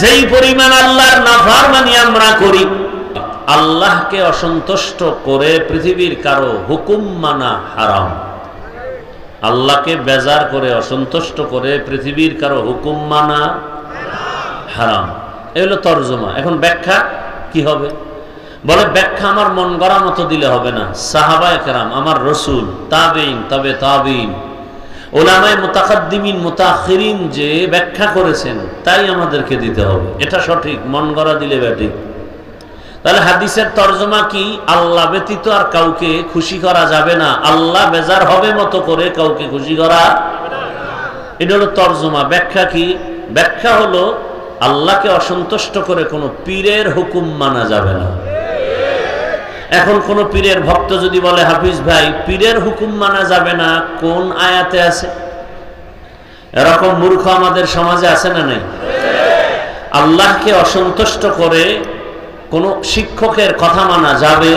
যেই পরিমাণ আল্লাহর নাফরমানি আমরা করি, আল্লাহকে অসন্তুষ্ট করে পৃথিবীর কারও হুকুম মানা হারাম। আল্লাহকে বেজার করে, অসন্তুষ্ট করে পৃথিবীর কারও হুকুম মানা হারাম। এ হলো তর্জমা। এখন ব্যাখ্যা কি হবে? বলে, ব্যাখ্যা আমার মন গড়া মতো দিলে হবে না। সাহাবায় কেরাম, আমার রসুল তাবিন তবে তাবিন ওলামায় মোতাকাদ্দিমিন, মোতাখিরিন যে ব্যাখ্যা করেছেন, তাই আমাদেরকে দিতে হবে। এটা সঠিক, মন গড়া দিলে ব্যাঠিক তাহলে হাদিসের তর্জমা কি? আল্লাহ ব্যতীত আর কাউকে খুশি করা যাবে না। আল্লাহ বেজার হবে মতো করে কাউকে খুশি করা এটা হলো তর্জমা। ব্যাখ্যা কি? ব্যাখ্যা হলো, আল্লাহকে অসন্তুষ্ট করে কোনো পীরের হুকুম মানা যাবে না। এখন কোন পীরের ভক্ত যদি বলে, হাফিজ ভাই, পীরের হুকুম মানা যাবে না, কোন আয়াতে আছে? এরকম মূর্খ আমাদের সমাজে আছে না নাই? আল্লাহকে অসন্তুষ্ট করে কোন শিক্ষকের কথা মানা যাবে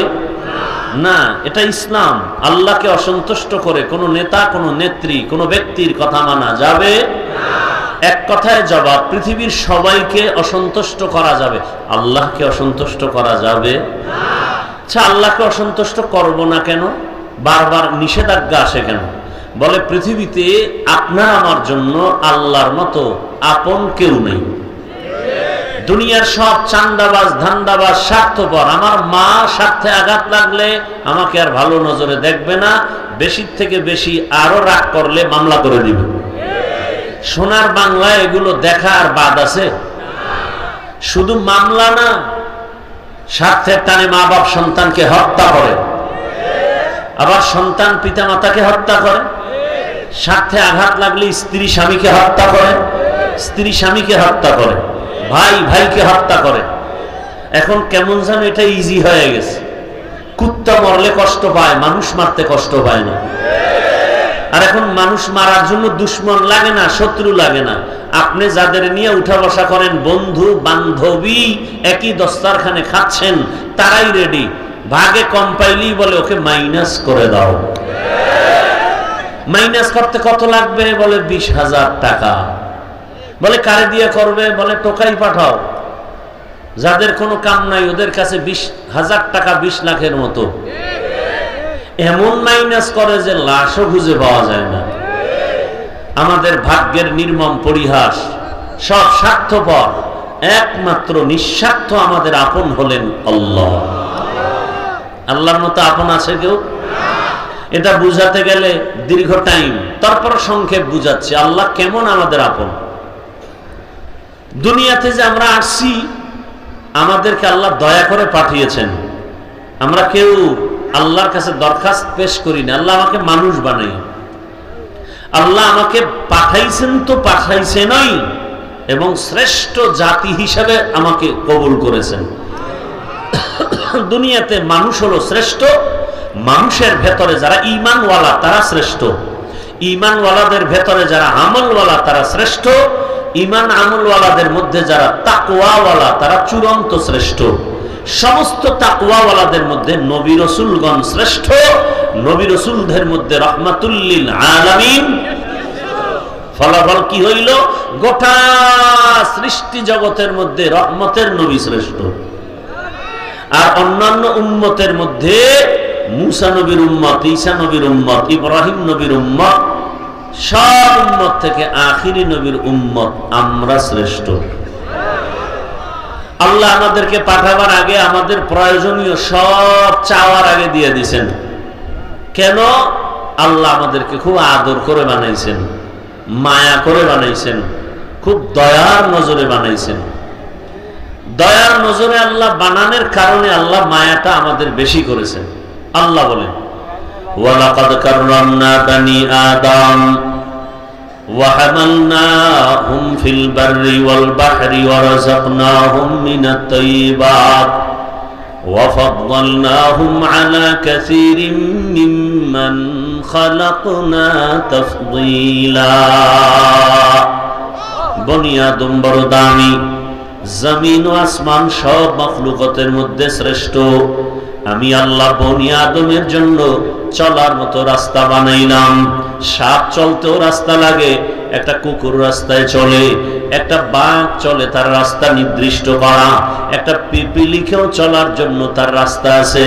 না। এটা ইসলাম। আল্লাহকে অসন্তুষ্ট করে কোন নেতা, কোন নেত্রী, কোন ব্যক্তির কথা মানা যাবে এক কথায় জবাব, পৃথিবীর সবাইকে অসন্তুষ্ট করা যাবে। আল্লাহকে অসন্তুষ্ট করা যাবে আচ্ছা আল্লাহকে অসন্তুষ্ট করব না কেন? বারবার নিষেধাজ্ঞা আসে কেন? বলে, পৃথিবীতে আপনার আমার জন্য আল্লাহর মতো আপন কেউ নেই। দুনিয়ার সব চান্দাবাজ, ধান্দাবাজ স্বার্থপর। আমার মা স্বার্থে আঘাত লাগলে আমাকে আর ভালো নজরে দেখবে না। বেশির থেকে বেশি আরও রাগ করলে মামলা করে দিবে সোনার বাংলা এগুলো দেখা আর বাদ আছে। শুধু মামলা না স্বার্থের টানে মা বাপ সন্তানকে হত্যা করে। আবার সন্তান পিতা মাতাকে হত্যা করে। স্বার্থে আঘাত লাগলে স্ত্রী স্বামীকে হত্যা করে। স্ত্রী স্বামীকে হত্যা করে। ভাই ভাইকে হত্যা করে। এখন কেমন যেন এটা ইজি হয়ে গেছে। কুত্তা মরলে কষ্ট পায়, মানুষ মারতে কষ্ট পায় না। আর এখন মানুষ মারার জন্য দুশ্মন লাগে না, শত্রু লাগে না। আপনি যাদের নিয়ে উঠা বসা করেন, বন্ধু, বান্ধবী, একই দস্তারখানে খাচ্ছেন, তারাই রেডি ভাগে কম পাইলেই বলে, ওকে মাইনাস করে দাও। মাইনাস করতে কত লাগবে? বলে, বিশ হাজার টাকা। বলে, কারে দিয়ে করবে? বলে, টোকাই পাঠাও। যাদের কোনো কাম নাই, ওদের কাছে বিশ হাজার টাকা বিশ লাখের মতো। এমন মাইনাস করে যে লাশও খুঁজে পাওয়া যায় না। আমাদের ভাগ্যের নির্মম পরিহাস, সব স্বার্থপর, একমাত্র নিঃস্বার্থ আমাদের আপন হলেন আল্লাহ। আল্লাহর মতো আপন আছে কেউ? এটা বুঝাতে গেলে দীর্ঘ টাইম, তারপর সংক্ষেপ বুঝাচ্ছে, আল্লাহ কেমন আমাদের আপন? দুনিয়াতে যে আমরা আসছি, আমাদেরকে আল্লাহ দয়া করে পাঠিয়েছেন। আমরা কেউ আল্লাহর কাছে দরখাস্ত পেশ করি না আল্লাহ আমাকে মানুষ বানাই আল্লাহ আমাকে পাঠাইছেন তো পাঠাইছেনই এবং শ্রেষ্ঠ জাতি হিসাবে আমাকে কবুল করেছেন। দুনিয়াতে মানুষ হলো শ্রেষ্ঠ, মানুষের ভেতরে যারা ইমানওয়ালা তারা শ্রেষ্ঠ। ইমানওয়ালাদের ভেতরে যারা আমলওয়ালা তারা শ্রেষ্ঠ। ইমান আমলওয়ালাদের মধ্যে যারা তাকওয়াওয়ালা তারা চূড়ান্ত শ্রেষ্ঠ। সমস্ত তাকওয়াওয়ালাদের মধ্যে নবী রসুলগণ শ্রেষ্ঠ, নবী রসুলদের মধ্যে রহমাতুল্লিল আলামিন। ফলাফল কি হইল? গোটা সৃষ্টি জগতের মধ্যে রহমতের নবী শ্রেষ্ঠ। আর অন্যান্য উন্মতের মধ্যে মুসা নবীর উম্মত, ঈসা নবীর উম্মত, ইব্রাহিম নবীর উম্মত, সব উম্মত থেকে আখিরি নবীর উম্মত আমরা শ্রেষ্ঠ। আল্লাহ আমাদেরকে পাঠাবার আগে আমাদের প্রয়োজনীয় সব চাওয়ার আগে দিয়ে দিছেন। কেন? আল্লাহ আমাদেরকে খুব আদর করে বানাইছেন, মায়া করে বানাইছেন, খুব দয়ার নজরে বানাইছেন। দয়ার নজরে আল্লাহ বানানোর কারণে আল্লাহ মায়াটা আমাদের বেশি করেছেন। আল্লাহ বলেন, ওয়ালাকাদ কাররামনা বানি আদম وحملناهم في البر والبحر ورزقناهم من الطيبات وفضلناهم على كثير ممن خلقنا تفضيلا বনিয়াদম বড় দামি জমিন ও আসমান সব মখলুকতের মধ্যে শ্রেষ্ঠ আমি আল্লাহ বনি আদমের জন্য চলার মতো রাস্তা বানাইলাম। সাপ চলতেও রাস্তা লাগে, একটা কুকুর রাস্তায় চলে, একটা বাঘ চলে তার রাস্তা নির্দিষ্ট করা, একটা পিপিলিকেও চলার জন্য তার রাস্তা আছে।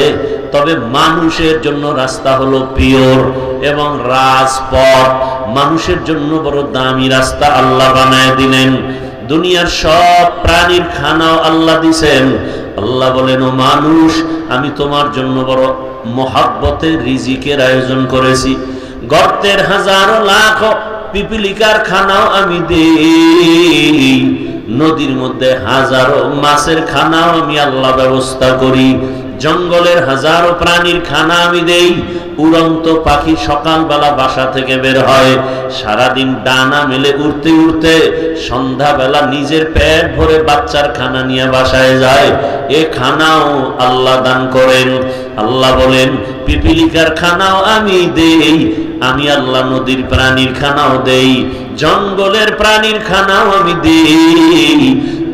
তবে মানুষের জন্য রাস্তা হলো পিওর এবং রাজপথ। মানুষের জন্য বড় দামি রাস্তা আল্লাহ বানায় দিলেন। দুনিয়ার সব প্রাণীর খানাও আল্লাহ দিছেন। আল্লাহ বলেন, ও মানুষ, আমি তোমার জন্য বড় মহাব্বতের রিজিকের আয়োজন করেছি। গর্তের হাজারো লাখ পিপিলিকার খানাও আমি দেই। নদীর মধ্যে হাজারো মাছের খানাও আমি আল্লাহ ব্যবস্থা করি। জঙ্গলের হাজারো প্রাণীর খানা আমি দেই। উড়ন্ত পাখি সকালবেলা বাসা থেকে বের হয়। সারাদিন ডানা মেলে উড়তে উড়তে সন্ধ্যাবেলা নিজের পেট ভরে বাচ্চার খানা নিয়ে বাসায় যায়। এ খানাও আল্লাহ দান করেন। আল্লাহ বলেন, পিপিলিকার খানাও আমি দেই। আমি আল্লাহ নদীর প্রাণীর খানাও দেই। জঙ্গলের প্রাণীর খানাও আমি দেই।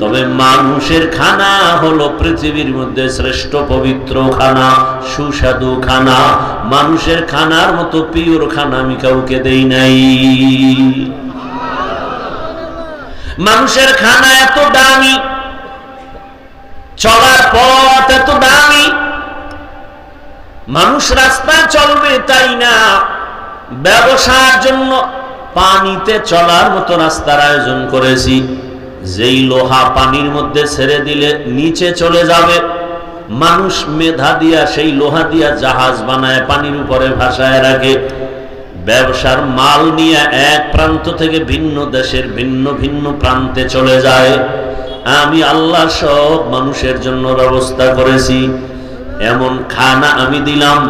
তবে মানুষের খানা হলো পৃথিবীর মধ্যে শ্রেষ্ঠ পবিত্র খানা, সুস্বাদু খানা। মানুষের খানার মতো পিওর খানা আমি কাউকে দেই নাই। মানুষের খানা এত দামি, চলার পথ এত দামি, মানুষ রাস্তা চলবে তাই না? ব্যবসার জন্য পানিতে চলার মতো রাস্তার আয়োজন করেছি। যেই লোহা পানির মধ্যে ছেড়ে দিলে নিচে চলে যাবে, মানুষ মেধা দিয়া সেই লোহা দিয়া জাহাজ বানায়, পানির উপরে ভাসায় রাখে। ব্যবসার মাল নিয়ে এক প্রান্ত থেকে ভিন্ন দেশের ভিন্ন ভিন্ন প্রান্তে চলে যায়। আমি আল্লাহ সব মানুষের জন্য ব্যবস্থা করেছি। এমন খানা আমি দিলাম,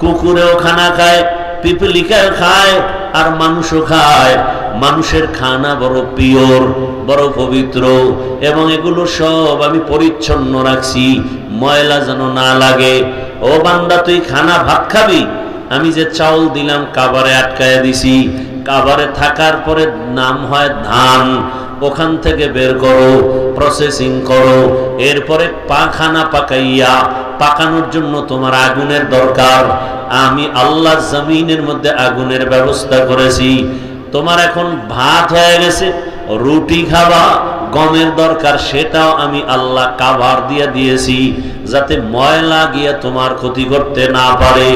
কুকুরেও খানা খায়, পিপিলিকাও খায়, আর মানুষও খায়। মানুষের খানা বড় পিওর, বড় পবিত্র, এবং এগুলো সব আমি পরিচ্ছন্ন রাখছি, ময়লা যেন না লাগে। ও বান্দা, তুই খানা ভাত খাবি? আমি যে চাউল দিলাম, কাবারে আটকায় দিছি। কাবারে থাকার পরে নাম হয় ধান। ওখান থেকে বের করো প্রসেসিং করো। এরপরে পাখানা পাকাইয়া, পাকানোর জন্য তোমার আগুনের দরকার। আমি আল্লাহ জমিনের মধ্যে আগুনের ব্যবস্থা করেছি। তোমার এখন ভাত হয়ে গেছে, রুটি খাবা, গমের দরকার, সেটাও আমি আল্লাহ কাভার দিয়ে দিয়েছি, যাতে ময়লা গিয়ে তোমার ক্ষতি করতে না পারে।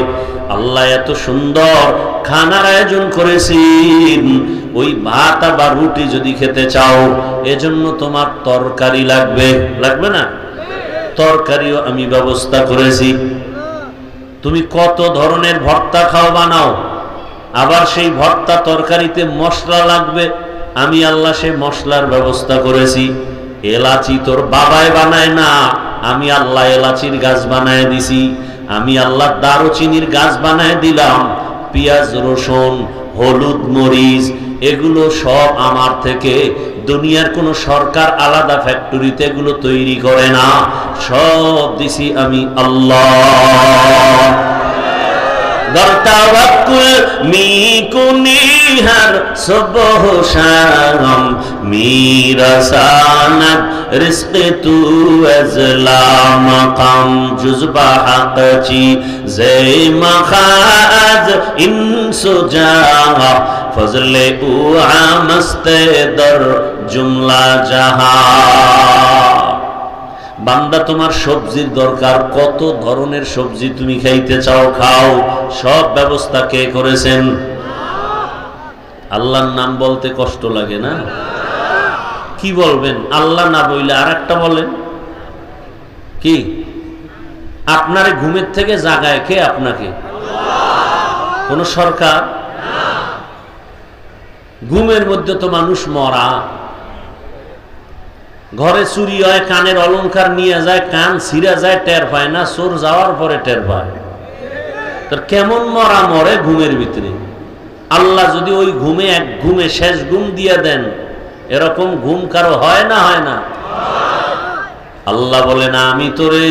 আল্লাহ এত সুন্দর খানার আয়োজন করেছেন। ওই ভাত বা রুটি যদি খেতে চাও, এজন্য তোমার তরকারি লাগবে। লাগবে না? তরকারিও আমি ব্যবস্থা করেছি। তুমি কত ধরনের ভর্তা খাও বানাও? আবার সেই ভর্তা তরকারিতে মশলা লাগবে। আমি আল্লাহ সেই মশলার ব্যবস্থা করেছি। এলাচি তোর বাবাই বানায় না। আমি আল্লাহ এলাচির গাছ বানায় দিছি। আমি আল্লাহ দারুচিনির গাছ বানায় দিলাম। পেঁয়াজ, রসুন, হলুদ, মরিচ, এগুলো সব আমার থেকে। দুনিয়ার কোনো সরকার আলাদা ফ্যাক্টরিতে এগুলো তৈরি করে না। সব দিছি আমি আল্লাহ। গর্তাওয়াক্কুল মিকুনিহার সবহ শারম মিরাসানাত রিজকে তু আজলা মাকাম জুজবা হাকচি জে মখাজ ইনসুজা ফজলে উ আমস্তে দর জুমলা জাহা বান্দা, তোমার সবজির দরকার, কত ধরনের সবজি তুমি খাইতে চাও, খাও। সব ব্যবস্থা কে করেছেন? আল্লাহর নাম বলতে কষ্ট লাগে না? কি বলবেন? আল্লাহ না বইলে আর একটা বলেন। কি? আপনার ঘুমের থেকে জাগায় কে আপনাকে? কোন সরকার? ঘুমের মধ্যে তো মানুষ মরা। ঘরে চুরি হয়, কানের অলংকার নিয়ে যায়, কান ছিঁড়া যায়, টের পায় না, চোর যাওয়ার পরে টের পায়। তোর কেমন মরা মরে ঘুমের ভিতরে। আল্লাহ যদি ওই ঘুমে এক ঘুমে শেষ ঘুম দিয়ে দেন, এরকম ঘুম কারও হয় না হয় না? আল্লাহ বলে, না, আমি তোরে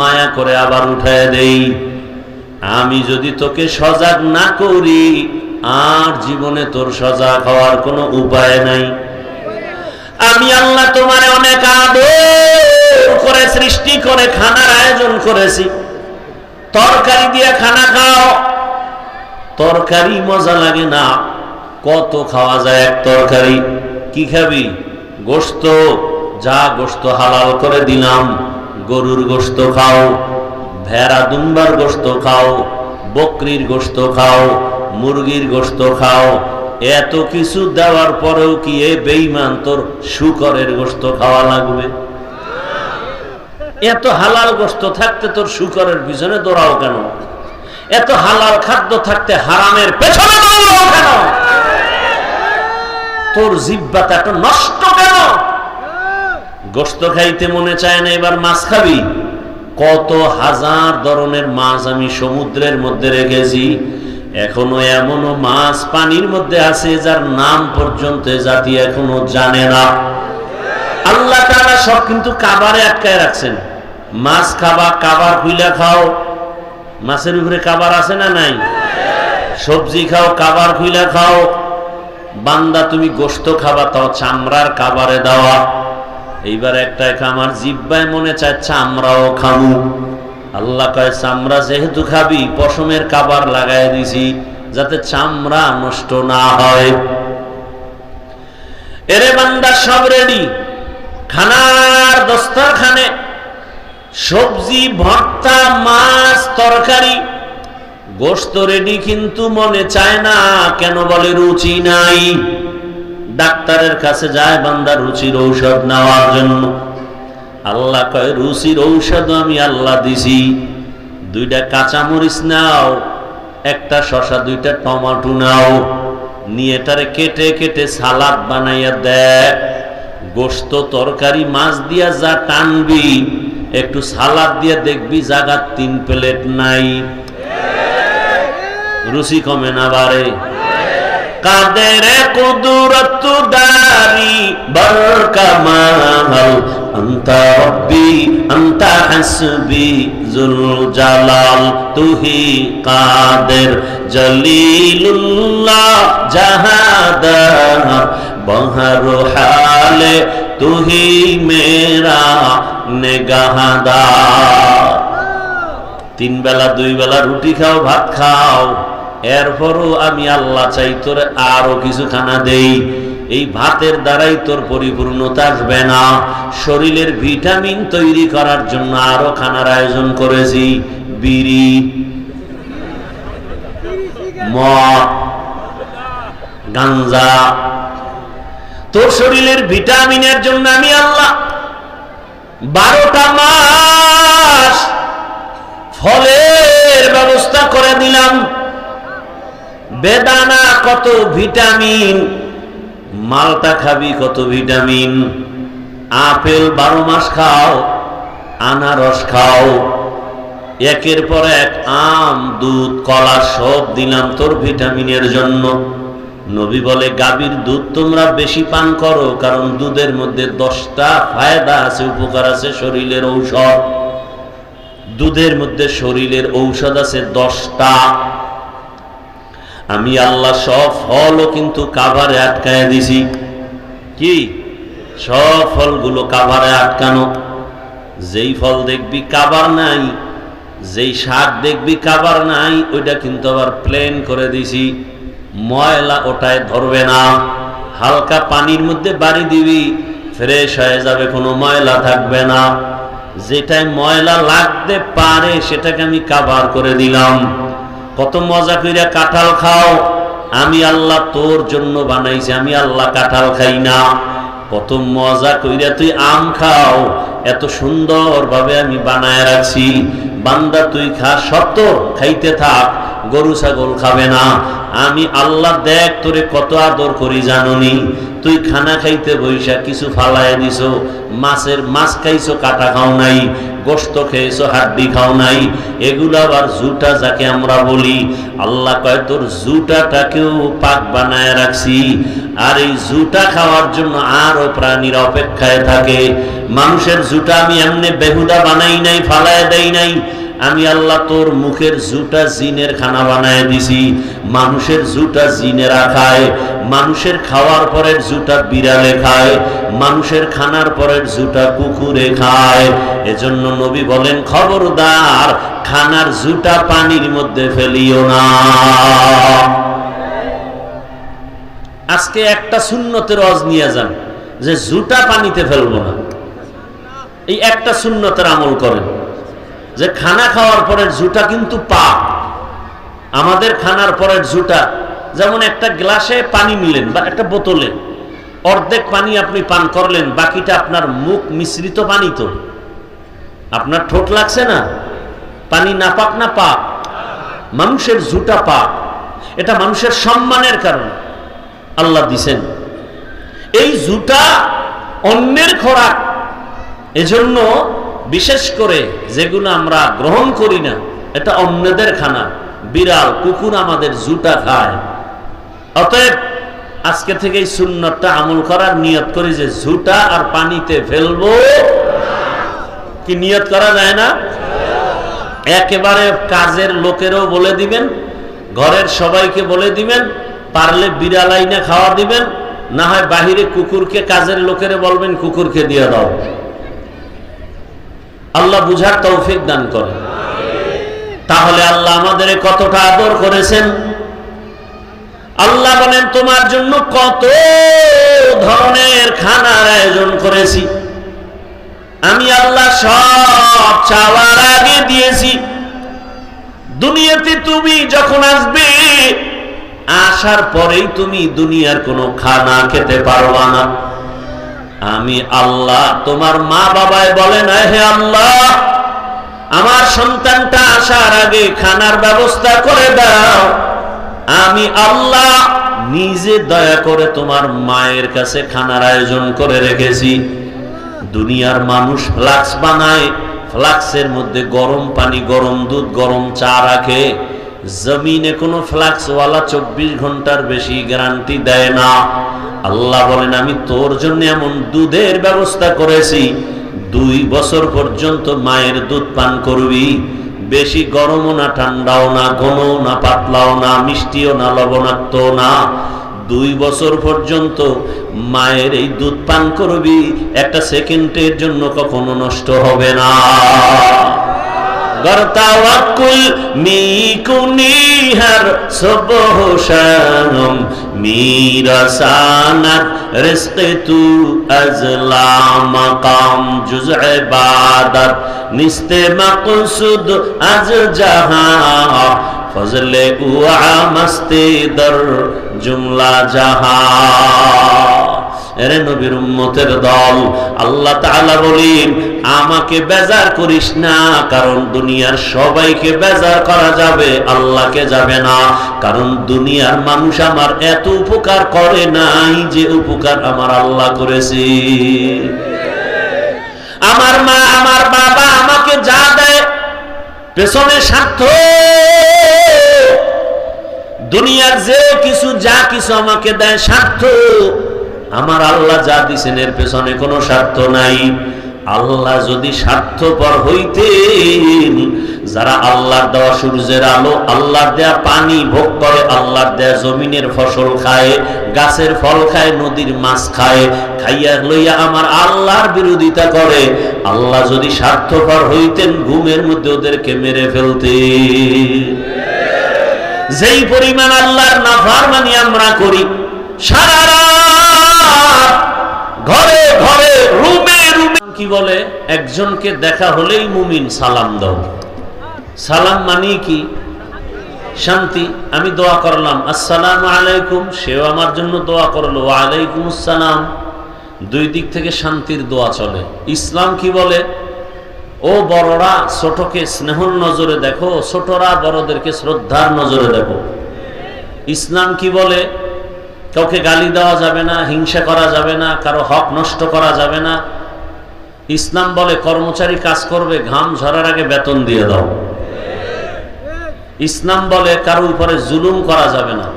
মায়া করে আবার উঠায় দেই। আমি যদি তোকে সজাগ না করি, আর জীবনে তোর সজাগ হওয়ার কোনো উপায় নাই। আমি আল্লাহ তোমার অনেক আদর করে সৃষ্টি করে খানার আয়োজন করেছি। তরকারি দিয়ে খানা খাও। তরকারি মজা লাগে না। কত খাওয়া যায় এক তরকারি। কি খাবি? গোস্ত যা গোস্ত হালাল করে দিলাম, গরুর গোস্ত খাও, ভেড়া দুম্বার গোস্ত খাও, বকরির গোস্ত খাও, মুরগির গোস্ত খাও এত কিছু দেওয়ার পরেও কি এ বেইমান তোর শুকরের গোস্ত খাওয়া লাগবে? এত হালাল গোস্ত থাকতে তোর শুকরের পিছনে দৌড়াও কেন? এত হালাল খাদ্য থাকতে হারামের পেছনে দৌড়াও কেন? তোর জিব্বাটা এত নষ্ট কেন? গোস্ত খাইতে মনে চায় না, এবার মাছ খাবি? কত হাজার ধরনের মাছ আমি সমুদ্রের মধ্যে রেখেছি এখনও এমনও মাছ পানির মধ্যে আছে যার নাম পর্যন্ত জাতি এখনও জানে না। আল্লাহ তাআলা সব কিন্তু কাবারে আটকায় রাখছেন। মাছ খাবা, কাবার খুইলা খাও। মাছের উপরে কাবার আছে না নাই? সবজি খাও, কাবার খুইলা খাও। বান্দা তুমি গোস্ত খাবা, তাও চামড়ার কাবারে দেওয়া। এইবার একটা আমার জিব্বায় মনে চায়, চামড়াও খামু। আল্লাহ কয়, চামড়া যেহেতু খাবি, পশমের কাবার লাগাই দিছি, যাতে চামড়া নষ্ট না হয়। এরে বান্দা, সব রেডি খানার দস্তরখানে, সবজি, ভর্তা, মাছ, তরকারি গোস্ত রেডি কিন্তু মনে চায় না, কেন বলে রুচি নাই? ডাক্তারের কাছে যায় বান্দা, রুচির ঔষধ নেওয়ার জন্য। আল্লাহ কয়, রুচির ঔষধ আমি আল্লাহ দিছি। দুইটা কাঁচামরিচ নাও, একটা শশা দুইটা টমাটো নাও। নিয়ে তারে কেটে কেটে সালাদ বানাইয়া দেখ। গোস্ত তরকারি, মাছ দিয়া যা টানবি, একটু সালাদ দিয়ে দেখবি জাগার তিন প্লেট নাই। রুচি কমে না বারে কাদের কুদরত দারি বর কামাল আন্তা রব্বি, আন্তা হাসবি জুল জালাল, তুহি কাদের জলিলুল্লাহ জাহাদার বহর হালে তুহি মেরা নেগাহাদার তিন বেলা, দুই বেলা রুটি খাও, ভাত খাও। এরপরও আমি আল্লাহ চাই তোর আরও কিছু খানা দেই। এই ভাতের দ্বারাই তোর পরিপূর্ণতা আসবে না। শরীরের ভিটামিন তৈরি করার জন্য আরও খানার আয়োজন করেছি। বিড়ি, মদ, গাঞ্জা। তোর শরীরের ভিটামিনের জন্য আমি আল্লাহ বারোটা মাস ফলের ব্যবস্থা করে দিলাম। বেদানা কত ভিটামিন মালটা খাবি কত ভিটামিন, আপেল বারো মাস খাও, আনারস খাও, একের পর এক আম, দুধ, কলা সব দিলাম তোর ভিটামিনের জন্য। নবী বলে, গাভীর দুধ তোমরা বেশি পান করো, কারণ দুধের মধ্যে দশটা ফায়দা আছে, উপকার আছে শরীরের ঔষধ। দুধের মধ্যে শরীরের ঔষধ আছে দশটা। আমি আল্লাহ সব ফলও কিন্তু কাভারে আটকায় দিছি। কি? সব ফলগুলো কাভারে আটকানো। যেই ফল দেখবি কাবার নাই, যেই শাক দেখবি কাবার নাই, ওইটা কিন্তু আবার প্লেন করে দিছি। ময়লা ওটায় ধরবে না। হালকা পানির মধ্যে বাড়ি দিবি ফ্রেশ হয়ে যাবে, কোনো ময়লা থাকবে না। যেটায় ময়লা লাগতে পারে, সেটাকে আমি কাবার করে দিলাম। কত মজা কইরা কাঁঠাল খাও। আমি আল্লাহ তোর জন্য বানাইছি, আমি আল্লাহ কাঁঠাল খাই না। কত মজা কইরা তুই আম খাও, এত সুন্দর ভাবে আমি বানায় রাখছি। বান্দা তুই খা, সত্য, খাইতে থাক। গরু, ছাগল খাবে না। আমি আল্লাহ দেখ তোরে কত আদর করি জাননি। তুই খানা খাইতে বৈশা কিছু ফালায় দিছো। মাছের মাছ খাইছো, কাটা খাও নাই। গোস্ত খেয়েছো, হাড্ডি খাও নাই। এগুলো আবার জুটা যাকে আমরা বলি। আল্লাহ কয়, তোর জুটাটাকেও পাক বানায় রাখছি। আর এই জুটা খাওয়ার জন্য আরও প্রাণীর অপেক্ষায় থাকে। মানুষের জুটা আমি এমনি বেহুদা বানাই নাই, ফালায় দেই নাই। আমি আল্লাহ তোর মুখের জুটা জিনের খানা বানায় দিছি। মানুষের জুটা জিনেরা খায়, মানুষের খাওয়ার পরের জুটা বিড়ালে খায়, মানুষের খানার পরের জুটা কুকুরে খায়। এজন্য নবী বলেন, খবরদার, খানার জুটা পানির মধ্যে ফেলিও না। আজকে একটা শূন্যতের অজ নিয়ে যান, যে জুটা পানিতে ফেলব না। এই একটা শূন্যতের আমল করেন। যে খানা খাওয়ার পরের জুটা কিন্তু পাপ আমাদের খানার পরের জুটা যেমন একটা গ্লাসে পানি নিলেন বা একটা বোতলে, অর্ধেক পানি আপনি পান করলেন, বাকিটা আপনার মুখ মিশ্রিত পানি তো। আপনার ঠোঁট লাগছে না? পানি না পাক না পাক? মানুষের জুটা পাক। এটা মানুষের সম্মানের কারণে। আল্লাহ দিছেন। এই জুটা অন্যের খোরাক। এজন্য বিশেষ করে যেগুলো আমরা গ্রহণ করি না, এটা অন্যদের খানা। বিড়াল, কুকুর আমাদের জুটা খায়। অতএব আজকে থেকে এই সুন্নতটা আমল করার নিয়ত করি যে ঝুটা আর পানিতে ফেলব। কি নিয়ত করা যায় না? একেবারে কাজের লোকেরও বলে দিবেন, ঘরের সবাইকে বলে দিবেন, পারলে বিড়ালাই না খাওয়া দিবেন, না হয় বাহিরে কুকুরকে কাজের লোকেরে বলবেন, কুকুরকে দিয়ে দাও। আল্লাহ বুঝার তৌফিক দান করে তাহলে আল্লাহ আমাদের কতটা আদর করেছেন? আল্লাহ বলেন, তোমার জন্য কত ধরনের খানার আয়োজন করেছি। আমি আল্লাহ সব চাওয়ার আগে দিয়েছি। দুনিয়াতে তুমি যখন আসবে, আসার পরেই তুমি দুনিয়ার কোনো খানা খেতে পারবা না। আমি আল্লাহ, তোমার মা বাবায় বলেন হে আল্লাহ, আমার সন্তানটা আসার আগে খানার ব্যবস্থা করে দাও। আমি আল্লাহ নিজে দয়া করে তোমার মায়ের কাছে খানার আয়োজন করে রেখেছি। দুনিয়ার মানুষ ফ্লাক্স বানায়, ফ্লাক্সের মধ্যে গরম পানি, গরম দুধ, গরম চা রাখে। জমিনে কোনো ফ্লাক্সওয়ালা চব্বিশ ঘণ্টার বেশি গ্যারান্টি দেয় না। আল্লাহ বলেন, আমি তোর জন্য এমন দুধের ব্যবস্থা করেছি। দুই বছর পর্যন্ত মায়ের দুধ পান করবি। বেশি গরমও না, ঠান্ডাও না, ঘনও না, পাতলাও না, মিষ্টিও না, লবণাক্ত না। দুই বছর পর্যন্ত মায়ের এই দুধ পান করবি। একটা সেকেন্ডের জন্য কখনো নষ্ট হবে না। গর্তাওয়াক্কুল মিকুনিহার সবহশানম মিরাসানাত রিজকে তু আজলা মাকাম জুজ ইবাদত নিস্তে মাকসুদ আজ জাহা ফজলে উআ মস্তি দর জুমলা জাহা এরে নবীর উম্মতের দল। আল্লাহ তাআলা বলেন, আমাকে বেজার করিস না, কারণ দুনিয়ার সবাইকে বেজার করা যাবে, আল্লাহকে যাবে না। কারণ দুনিয়ার মানুষ আমার এত উপকার করে নাই যে উপকার আমার আল্লাহ করেছে। আমার মা, আমার বাবা আমাকে যা দেয়, পেছনে স্বার্থ। দুনিয়ার যে কিছু, যা কিছু আমাকে দেয় স্বার্থ। আমার আল্লাহ যা দিছেন, এর পেছনে কোনো স্বার্থ নাই। আল্লাহ যদি স্বার্থপর হইতেন, যারা আল্লাহর দেওয়া সূর্যের আলো, আল্লাহর দেয়া পানি ভোগ করে, আল্লাহর দেয়া জমিনের ফসল খায়, গাছের ফল খায়, নদীর মাছ খায়, খাইয়া লইয়া আমার আল্লাহর বিরোধিতা করে, আল্লাহ যদি স্বার্থপর হইতেন, ঘুমের মধ্যে ওদেরকে মেরে ফেলতে। যেই পরিমাণ আল্লাহর নাফারমানি আমরা করি, সারা ঘরে ঘরে, রুমে রুমে। কি বলে? একজনকে দেখা হলেই মুমিন সালাম দাও। সালাম মানে কি? শান্তি, আমি দোয়া করলাম, আসসালাম আলাইকুম। সেও আমার জন্য দোয়া করল আলাইকুম আসসালাম। দুই দিক থেকে শান্তির দোয়া চলে। ইসলাম কি বলে? ও বড়রা, ছোটকে স্নেহর নজরে দেখো, ছোটরা বড়দেরকে শ্রদ্ধার নজরে দেখো। ইসলাম কি বলে? কাউকে গালি দেওয়া যাবে না, হিংসা করা যাবে না, কারও হক নষ্ট করা যাবে না। ইসলাম বলে, কর্মচারী কাজ করবে, ঘাম ঝরার আগে বেতন দিয়ে দাও। ইসলাম বলে, কারও উপরে জুলুম করা যাবে না।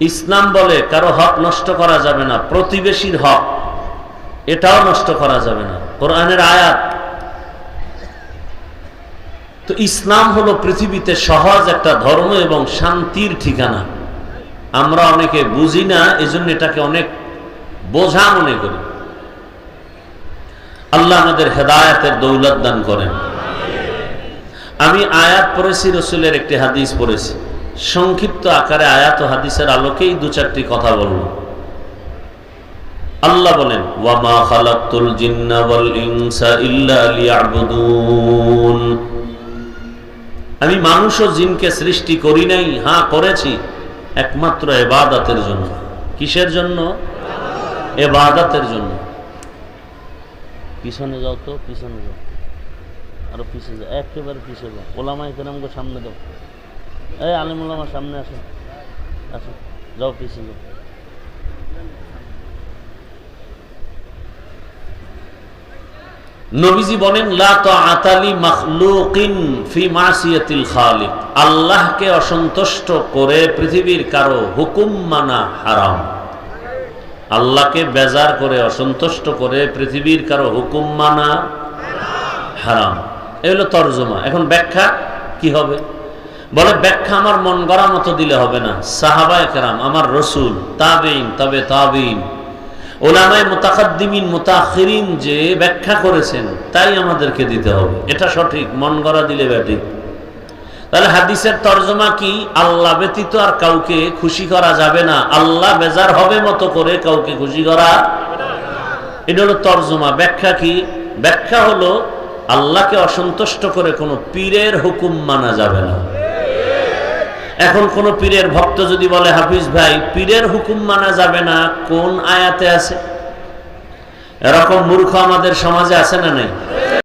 ইসলাম বলে, কারও হক নষ্ট করা যাবে না, প্রতিবেশীর হক, এটাও নষ্ট করা যাবে না। কোরআনের আয়াত। তো ইসলাম হলো পৃথিবীতে সহজ একটা ধর্ম এবং শান্তির ঠিকানা। আমরা অনেকে বুঝি না, এজন্য এটাকে অনেক বোঝা মনে করি। আল্লাহ আমাদের হেদায়তের দৌলত দান করেন। আমি আয়াত পড়েছি, রসুলের একটি হাদিস পড়েছি। সংক্ষিপ্ত আকারে আয়াত ও হাদিসের আলোকেই দু চারটি কথা বলব আল্লাহ বলেন, ওয়ামা খালাক্তুল জিন্না ওয়াল ইনসা ইল্লা আমি মানুষ ও জিনকে সৃষ্টি করি নাই হ্যাঁ করেছি। একমাত্র এবাদাতের জন্য। কিসের জন্য? এবাদাতের জন্য। পিছনে যাও তো, পিছনে যাও। আরও পিছিয়ে যাও, একেবারে পিছিয়ে যাও। ওলামা একরামকে সামনে দাও। এই আলিম ওলামা সামনে আসো। আসো, যাও পিছিয়ে যাও। নবীজি বলেন আল্লাহকে অসন্তুষ্ট করে পৃথিবীর কারও হুকুম মানা হারাম। আল্লাহকে বেজার করে, অসন্তুষ্ট করে পৃথিবীর কারও হুকুম মানা হারাম। এ হলো তর্জমা। এখন ব্যাখ্যা কি হবে? বলে, ব্যাখ্যা আমার মন গড়া মতো দিলে হবে না। সাহাবায় কেরাম, আমার রসুল তাবিন তবে তাবিন ওলামায় মোতাকাদ্দিমিন, মোতাখিরিন যে ব্যাখ্যা করেছেন, তাই আমাদেরকে দিতে হবে। এটা সঠিক, মন গড়া দিলে ব্যাঠিক তাহলে হাদিসের তর্জমা কি? আল্লাহ ব্যতীত আর কাউকে খুশি করা যাবে না। আল্লাহ বেজার হবে মতো করে কাউকে খুশি করা এটা হলো তর্জমা। ব্যাখ্যা কি? ব্যাখ্যা হলো, আল্লাহকে অসন্তুষ্ট করে কোনো পীরের হুকুম মানা যাবে না। এখন কোন পীরের ভক্ত যদি বলে, হাফিজ ভাই, পীরের হুকুম মানা যাবে না, কোন আয়াতে আছে? এরকম মূর্খ আমাদের সমাজে আছে না নাই?